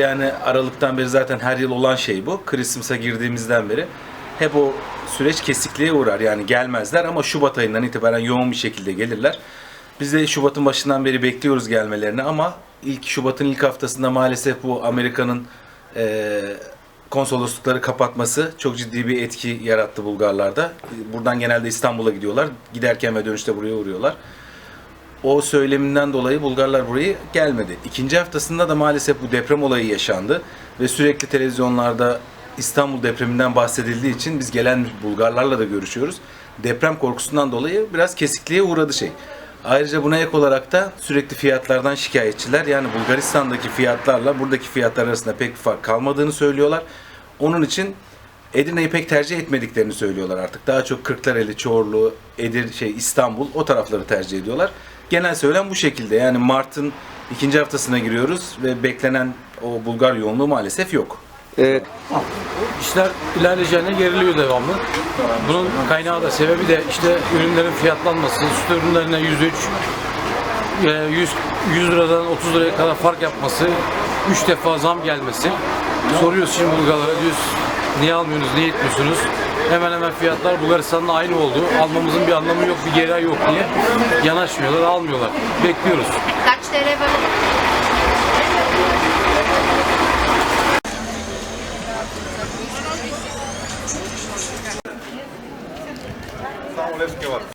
Yani Aralık'tan beri zaten her yıl olan şey bu. Christmas'a girdiğimizden beri hep o süreç kesikliğe uğrar. Yani gelmezler ama Şubat ayından itibaren yoğun bir şekilde gelirler. Biz de Şubat'ın başından beri bekliyoruz gelmelerini ama ilk Şubat'ın ilk haftasında maalesef bu Amerika'nın eee, konsoloslukları kapatması çok ciddi bir etki yarattı Bulgarlarda. Buradan genelde İstanbul'a gidiyorlar. Giderken ve dönüşte buraya uğruyorlar. O söyleminden dolayı Bulgarlar buraya gelmedi. İkinci haftasında da maalesef bu deprem olayı yaşandı ve sürekli televizyonlarda İstanbul depreminden bahsedildiği için biz gelen Bulgarlarla da görüşüyoruz. Deprem korkusundan dolayı biraz kesikliğe uğradı şey. Ayrıca buna ek olarak da sürekli fiyatlardan şikayetçiler. Yani Bulgaristan'daki fiyatlarla buradaki fiyatlar arasında pek bir fark kalmadığını söylüyorlar. Onun için Edirne'yi pek tercih etmediklerini söylüyorlar artık. Daha çok Kırklareli, Çorlu, Edir, şey İstanbul o tarafları tercih ediyorlar. Genel söylem bu şekilde. Yani Mart'ın ikinci haftasına giriyoruz ve beklenen o Bulgar yoğunluğu maalesef yok. Evet. İşler ilerleyeceğine geriliyor devamlı. Bunun kaynağı da sebebi de işte ürünlerin fiyatlanması, süt ürünlerine 103, e, 100, 100 liradan 30 liraya kadar fark yapması, 3 defa zam gelmesi. Soruyoruz şimdi Bulgarlara diyoruz niye almıyorsunuz, niye etmiyorsunuz? Hemen hemen fiyatlar Bulgaristan'la aynı oldu. Almamızın bir anlamı yok, bir gereği yok diye yanaşmıyorlar, almıyorlar. Bekliyoruz. Kaç TL böyle?